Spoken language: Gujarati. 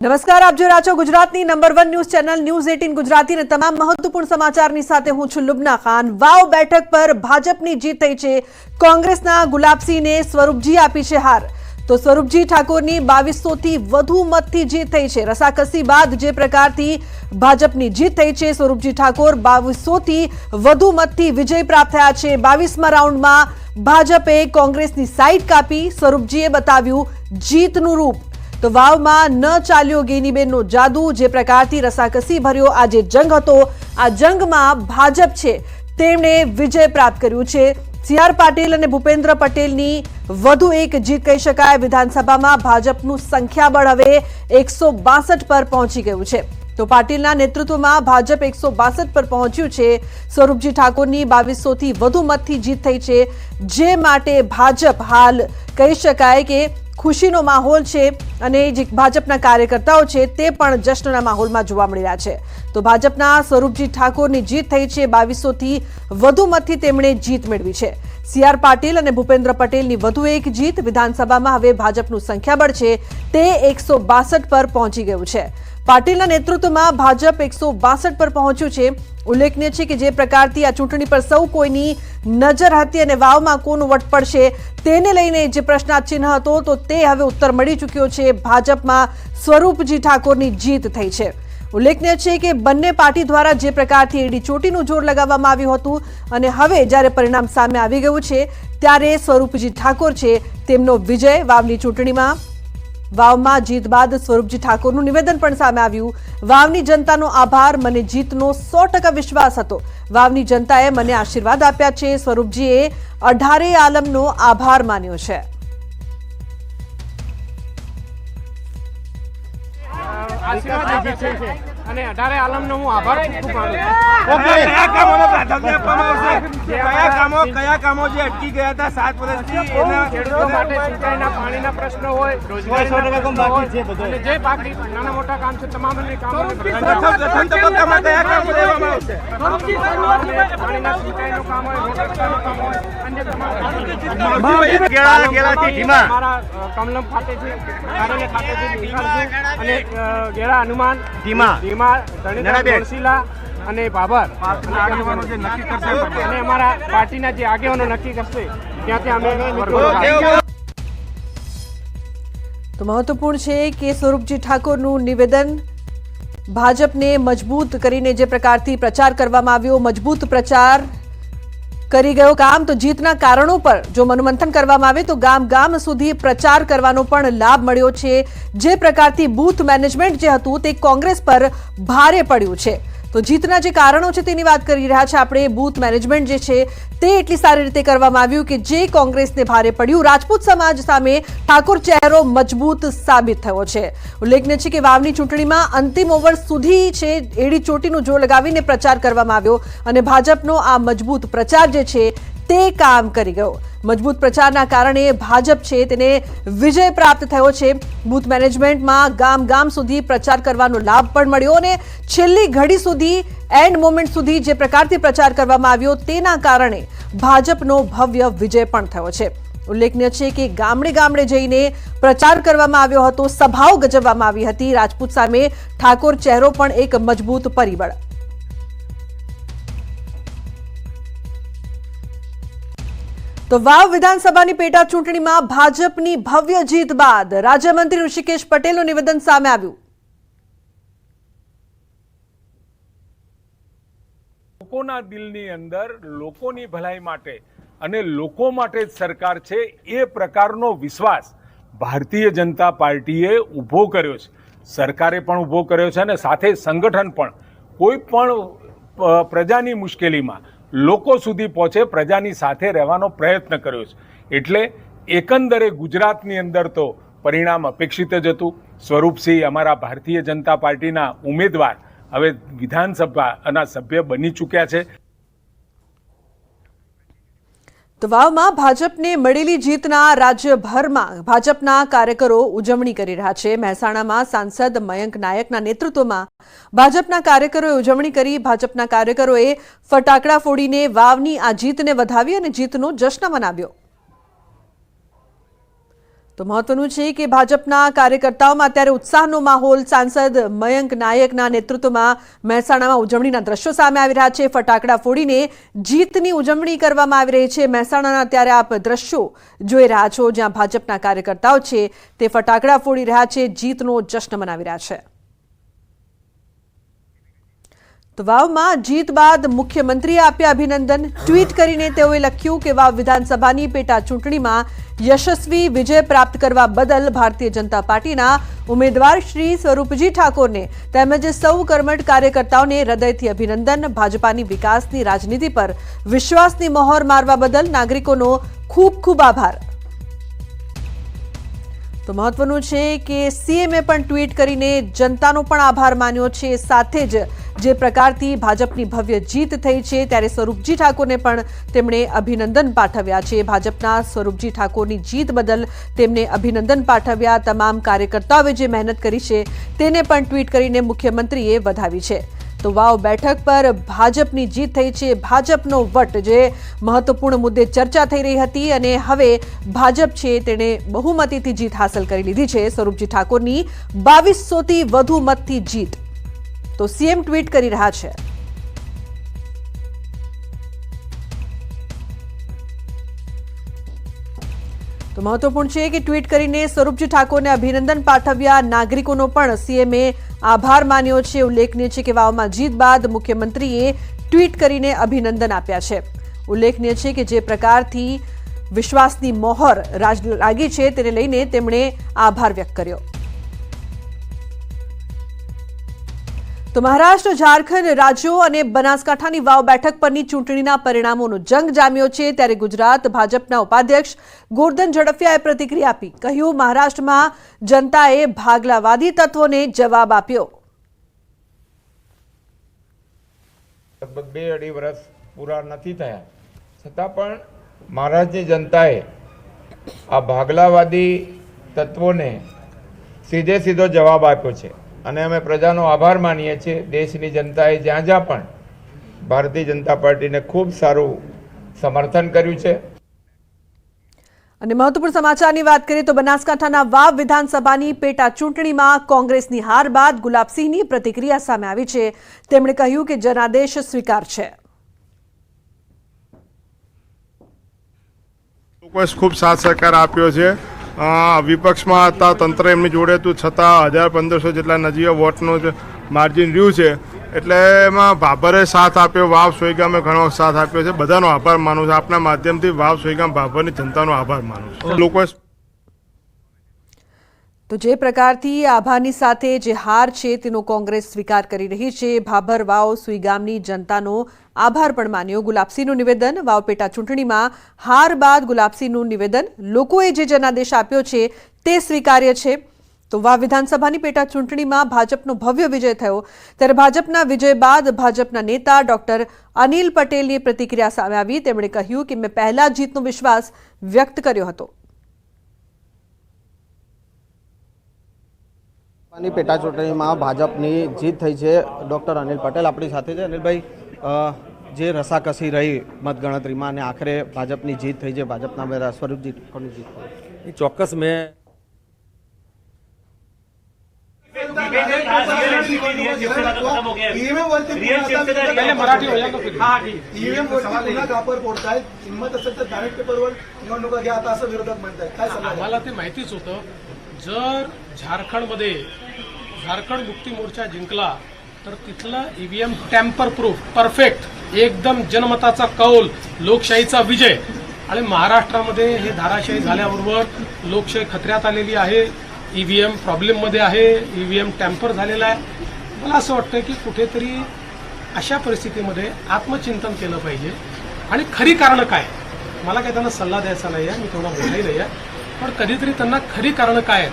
નમસ્કાર, આપ જોઈ છો ગુજરાતની number one news channel news eighteen Gujarati અને તમામ મહત્વપૂર્ણ સમાચારની સાથે હું છું લુબના ખાન. વાવ બેઠક પર ભાજપની જીત થઈ છે. કોંગ્રેસના ગુલાબસિંહને સ્વરૂપજી આપી છે હાર. તો સ્વરૂપજી ઠાકોરની બાવીસોથી વધુ મતથી જીત થઈ છે. રસાકસી બાદ જે પ્રકારથી ભાજપની જીત થઈ છે, સ્વરૂપજી ઠાકોર બાવીસોથી વધુ મતથી વિજય પ્રાપ્ત થયા છે. બાવીસમા રાઉન્ડમાં ભાજપે કોંગ્રેસની સાઈડ કાપી. સ્વરૂપજીએ બતાવ્યું, જીતનું રૂપ. તો વાવમાં ન ચાલ્યો ગેનીબેનનો જાદુ, જે પ્રકારથી રસાકસી ભર્યો આ જે જંગ હતો. આ જંગમાં ભાજપ છે. તેમણે વિજય પ્રાપ્ત કર્યું છે. સી આર પાટીલ અને ભૂપેન્દ્ર પટેલની વધુ એક જીત કહી શકાય. વિધાનસભામાં ભાજપનું સંખ્યાબળ હવે એકસો પર પહોંચી ગયું છે. તો પાટીલના નેતૃત્વમાં ભાજપ એકસો પર પહોંચ્યું છે. સ્વરૂપજી ઠાકોરની બાવીસોથી વધુ મતથી જીત થઈ છે. જે માટે ભાજપ હાલ કહી શકાય કે ખુશીનો માહોલ છે અને જે ભાજપના કાર્યકર્તાઓ છે તે પણ જશ્નના માહોલમાં જોવા મળી રહ્યા છે. તો ભાજપના સ્વરૂપજી ઠાકોરની જીત થઈ છે, બાવીસોથી વધુ મતથી તેમણે જીત મેળવી છે. સી આર પાટીલ અને ભૂપેન્દ્ર પટેલની વધુ એક જીત વિધાનસભામાં હવે ભાજપનું સંખ્યાબળ છે તે એકસો પર પહોંચી ગયું છે. પાટીલના નેતૃત્વમાં ભાજપ એકસો બાસઠ પર પહોંચ્યું છે. ઉલ્લેખનીય છે કે જે પ્રકારથી આ ચૂંટણી પર સૌ કોઈની નજર હતી અને વાવમાં કોનું વટ પડશે તેને લઈને જે પ્રશ્નાર્થ હતો, તો તે હવે ઉત્તર મળી ચૂક્યો છે. ભાજપમાં સ્વરૂપજી ઠાકોરની જીત થઈ છે. ઉલ્લેખનીય છે કે બંને પાર્ટી દ્વારા જે પ્રકારથી એડી ચોટીનું જોર લગાવવામાં આવ્યું હતું અને હવે જ્યારે પરિણામ સામે આવી ગયું છે, ત્યારે સ્વરૂપજી ઠાકોર છે તેમનો વિજય. વાવની ચૂંટણીમાં વાવમાં જીત બાદ સ્વરૂપજી ઠાકોરનું નિવેદન પણ સામે આવ્યું. વાવની જનતાનો આભાર, મને જીતનો સો વિશ્વાસ હતો. વાવની જનતાએ મને આશીર્વાદ આપ્યા છે. સ્વરૂપજીએ અઢારે આલમનો આભાર માન્યો છે. આશીર્વાદ અને અઢારે આલમનો હું આભાર ખૂબ ખૂબ માનું છું ઓકે કયા કામોને પ્રાધાન્ય આપવામાં આવશે કયા કામો કયા કામો જે અટકી ગયા હતા સાત વર્ષથી એના ખેડૂતો માટે સિંચાઈના પાણીના પ્રશ્નો હોય રોજગારીના અને જે બાકી નાના મોટા કામ છે તમામને કામોને પ્રથમ પ્રથમ તબક્કામાં કયા કામો લેવામાં આવશે પાણીના સિંચાઈનું કામ હોય રોડ રસ્તાનું કામ હોય અન્ય તમામ કેળા કેળાથી ધીમા મારા અ, કમલમ ખાતે છે કારેલી ખાતે છે નિખાર છે અને ગેરા ગેળા હનુમાન ધીમા. અને બાબર. અને આગેવાનો જે નક્કી કરશે અને અમારા પાર્ટીના જે આગેવાનો નક્કી કરશે ત્યાંથી અમે તો મહત્વપૂર્ણ છે કે સ્વરૂપજી ઠાકોરનું નિવેદન ભાજપને મજબૂત કરીને જે પ્રકારથી પ્રચાર કરવામાં આવ્યો મજબૂત પ્રચાર કરી ગયો કામ તો જીતના કારણો પર જો મનોમંથન કરવામાં આવે તો ગામ ગામ સુધી પ્રચાર કરવાનો પણ લાભ મળ્યો છે. જે પ્રકારથી બૂથ મેનેજમેન્ટ જે હતું તે કોંગ્રેસ પર ભારે પડ્યું છે. તો જીતના જે કારણો છે તેની વાત કરી રહ્યા છે. આપણે બૂથ મેનેજમેન્ટ જે છે તે એટલી સારી રીતે કરવામાં આવ્યું કે જે કોંગ્રેસને ભારે પડ્યું. રાજપૂત સમાજ સામે ઠાકોર ચહેરો મજબૂત સાબિત થયો છે. ઉલ્લેખનીય છે કે વાવની ચૂંટણીમાં અંતિમ ઓવર સુધી છે એડી ચોટીનું જોર લગાવીને પ્રચાર કરવામાં આવ્યો અને ભાજપનો આ મજબૂત પ્રચાર જે છે તે કામ કરી ગયો. મજબૂત પ્રચારના કારણે ભાજપ છે તેને વિજય પ્રાપ્ત થયો છે. બૂથ મેનેજમેન્ટમાં ગામ ગામ સુધી પ્રચાર કરવાનો લાભ પણ મળ્યો અને છેલ્લી ઘડી સુધી, એન્ડ મોમેન્ટ સુધી જે પ્રકારથી પ્રચાર કરવામાં આવ્યો તેના કારણે ભાજપનો ભવ્ય વિજય પણ થયો છે. ઉલ્લેખનીય છે કે ગામડે ગામડે જઈને પ્રચાર કરવામાં આવ્યો હતો, સભાઓ ગજવવામાં આવી હતી. રાજપૂત સામે ઠાકોર ચહેરો પણ એક મજબૂત પરિબળ તો વાવ વિધાનસભાની પેટા ચૂંટણીમાં ભાજપની ભવ્ય જીત બાદ રાજ્યમંત્રી ઋષિકેશ પટેલનું નિવેદન સામે આવ્યું. લોકોના દિલની અંદર લોકોની ભલાઈ માટે અને લોકો માટે જ સરકાર છે એ પ્રકારનો વિશ્વાસ ભારતીય જનતા પાર્ટીએ ઊભો કર્યો છે. સરકારે પણ ઊભો કર્યો છે અને સાથે સંગઠન પણ. કોઈ પણ પ્રજાની મુશ્કેલીમાં લોકો સુધી પહોંચે, પ્રજાની સાથે રહેવાનો પ્રયત્ન કર્યો છે. એટલે એકંદરે ગુજરાતની અંદર તો પરિણામ અપેક્ષિત જ હતું. સ્વરૂપસિંહ અમારા ભારતીય જનતા પાર્ટીના ઉમેદવાર, હવે વિધાનસભાના સભ્ય બની ચૂક્યા છે. તો વાવમાં ભાજપને મળેલી જીતના રાજ્યભરમાં ભાજપના કાર્યકરો ઉજવણી કરી રહ્યા છે. મહેસાણામાં સાંસદ મયંક નાયકના નેતૃત્વમાં ભાજપના કાર્યકરોએ ઉજવણી કરી. ભાજપના કાર્યકરોએ ફટાકડા ફોડીને વાવની આ જીતને વધાવી અને જીતનો જશ્ન મનાવ્યો. તો મહત્વનું છે કે ભાજપના કાર્યકર્તાઓમાં અત્યારે ઉત્સાહનો માહોલ. સાંસદ મયંક નાયકના નેતૃત્વમાં મહેસાણામાં ઉજવણીના દ્રશ્યો સામે આવી રહ્યા છે. ફટાકડા ફોડીને જીતની ઉજવણી કરવામાં આવી રહી છે. મહેસાણાના અત્યારે આપ દ્રશ્યો જોઈ રહ્યા છો જ્યાં ભાજપના કાર્યકર્તાઓ છે તે ફટાકડા ફોડી રહ્યા છે. જીતનો જશ્ન મનાવી રહ્યા છે. તો વાવમાં જીત બાદ મુખ્યમંત્રીએ આપ્યા અભિનંદન. ટ્વીટ કરીને તેઓએ લખ્યું કે વાવ વિધાનસભાની પેટા ચૂંટણીમાં યશસ્વી વિજય પ્રાપ્ત કરવા બદલ ભારતીય જનતા પાર્ટીના ઉમેદવાર શ્રી સ્વરૂપજી ઠાકોરને તેમજ સૌ કર્મઠ કાર્યકર્તાઓને હૃદયથી અભિનંદન. ભાજપાની વિકાસની રાજનીતિ પર વિશ્વાસની મહોર મારવા બદલ નાગરિકોનો ખૂબ ખૂબ આભાર. તો મહત્વનું છે કે સીએમએ પણ ટ્વીટ કરીને જનતાનો પણ આભાર માન્યો છે. સાથે જ જે પ્રકારથી ભાજપની ભવ્ય જીત થઈ છે ત્યારે સ્વરૂપજી ઠાકોરને પણ તેમણે અભિનંદન પાઠવ્યા છે. ભાજપના સ્વરૂપજી ઠાકોરની જીત બદલ તેમને અભિનંદન પાઠવ્યા. તમામ કાર્યકર્તાઓએ જે મહેનત કરી છે તેને પણ ટ્વીટ કરીને મુખ્યમંત્રીએ વધાવી છે. તો વાવ બેઠક પર ભાજપની જીત થઈ છે. ભાજપનો વટ જે મહત્વપૂર્ણ મુદ્દે ચર્ચા થઈ રહી હતી અને હવે ભાજપ છે તેણે બહુમતીથી જીત હાંસલ કરી લીધી છે. સ્વરૂપજી ઠાકોરની બાવીસોથી વધુ મતથી જીત તો સીએમ ટ્વીટ કરી રહ્યા છે. તો મહત્વપૂર્ણ છે કે ટ્વીટ કરીને સ્વરૂપજી ઠાકોરને અભિનંદન પાઠવ્યા. નાગરિકોનો પણ સીએમએ આભાર માન્યો છે. ઉલ્લેખનીય છે કે વાવમાં જીત બાદ મુખ્યમંત્રીએ ટ્વીટ કરીને અભિનંદન આપ્યા છે. ઉલ્લેખનીય છે કે જે પ્રકારથી વિશ્વાસની મોહર રાજ લાગી છે તેને લઈને તેમણે આભાર વ્યક્ત કર્યો. તો મહારાષ્ટ્ર, ઝારખંડ રાજ્યો અને બનાસકાંઠાની વાવ બેઠક પરની ચૂંટણીના પરિણામોનો જંગ જામ્યો છે ત્યારે ગુજરાત ભાજપના ઉપાધ્યક્ષ ગોરધન ઝડફિયાએ પ્રતિક્રિયા આપી. કહ્યું, મહારાષ્ટ્રમાં જનતાએ ભાગલાવાદી તત્વોને જવાબ આપ્યો. લગભગ બે અઢી વર્ષ પૂરા નથી થયા. છતાં પણ મહારાષ્ટ્રની જનતાએ આ ભાગલાવાદી તત્વોને સીધે સીધો જવાબ આપ્યો છે. અને અમે પ્રજાનો આભાર માનીએ છીએ. દેશની જનતાએ જ્યાં જ્યાં પણ ભારતીય જનતા પાર્ટીને ખૂબ સારું સમર્થન કર્યું છે. અને મહત્વપૂર્ણ સમાચારની વાત કરીએ તો બનાસકાંઠાના વાવ વિધાનસભાની પેટા ચૂંટણીમાં કોંગ્રેસની હાર બાદ ગુલાબસિંહની પ્રતિક્રિયા સામે આવી છે. તેમણે કહ્યું કે જનાદેશ સ્વીકાર છે. લોકોએ ખૂબ સાથ સહકાર આપ્યો છે. વિપક્ષમાં હતા તંત્ર એમની જોડે હતું. છતાં હજાર પંદરસો જેટલા નજીવા વોટનું જ માર્જિન રહ્યું છે. એટલે એમાં ભાભરે સાથ આપ્યો વાવ સોયગામે ઘણો સાથ આપ્યો છે. બધાનો આભાર માનું છું. આપના માધ્યમથી વાવ સોયગામ ભાભરની જનતાનો આભાર માનું છું. લોકોએ તો જે પ્રકારથી આભારની સાથે જે હાર છે તેનો કોંગ્રેસ સ્વીકાર કરી રહી છે. ભાભર વાવ સુઈગામની જનતાનો આભાર પણ માન્યો. ગુલાબસિંહનું નિવેદન વાવ પેટા ચૂંટણીમાં હાર બાદ ગુલાબસિંહનું નિવેદન લોકોએ જે જનાદેશ આપ્યો છે તે સ્વીકાર્ય છે. તો વાવ વિધાનસભાની પેટા ચૂંટણીમાં ભાજપનો ભવ્ય વિજય થયો. ત્યારે ભાજપના વિજય બાદ ભાજપના નેતા ડોક્ટર અનિલ પટેલની પ્રતિક્રિયા સામે આવી. તેમણે કહ્યું કે મેં પહેલા જીતનો વિશ્વાસ વ્યક્ત કર્યો હતો. ની પેટા ભાજપની જીત થઈ છે ડૉક્ટર અનિલ પટેલ. આપણી સાથે છે અનિલભાઈ જે રસાકસી રહી મતગણતરીમાં અને આખરે ભાજપની જીત થઈ છે, ભાજપના સ્વરૂપજી ઠાકોરની જીત? એ ચોક્કસ મેં ईव्हीएम वरती पुन्हा कापर फोडतायत हिंमत असेल तर बॅलेट पेपरवर निवडणुका घ्या आता असं विरोधक म्हणतायत काय सांगा आम्हाला ते माहितीच होतं जर झारखंडमध्ये झारखंड मुक्ती मोर्चा जिंकला तर तिथलं ईव्हीएम टॅम्पर प्रूफ परफेक्ट एकदम जनमताचा कौल लोकशाहीचा विजय आणि महाराष्ट्रामध्ये हे धाराशाही झाल्याबरोबर लोकशाही खतऱ्यात आलेली आहे ईव्हीएम प्रॉब्लेममध्ये आहे ईव्हीएम टॅम्पर झालेला आहे मला असं वाटतं की कुठेतरी अशा परिस्थितीमध्ये आत्मचिंतन केलं पाहिजे. आणि खरी कारणं काय? मला काही त्यांना सल्ला द्यायचा नाही आहे मी थोडा बोलाही नाही आहे पण कधीतरी त्यांना खरी कारणं काय आहेत?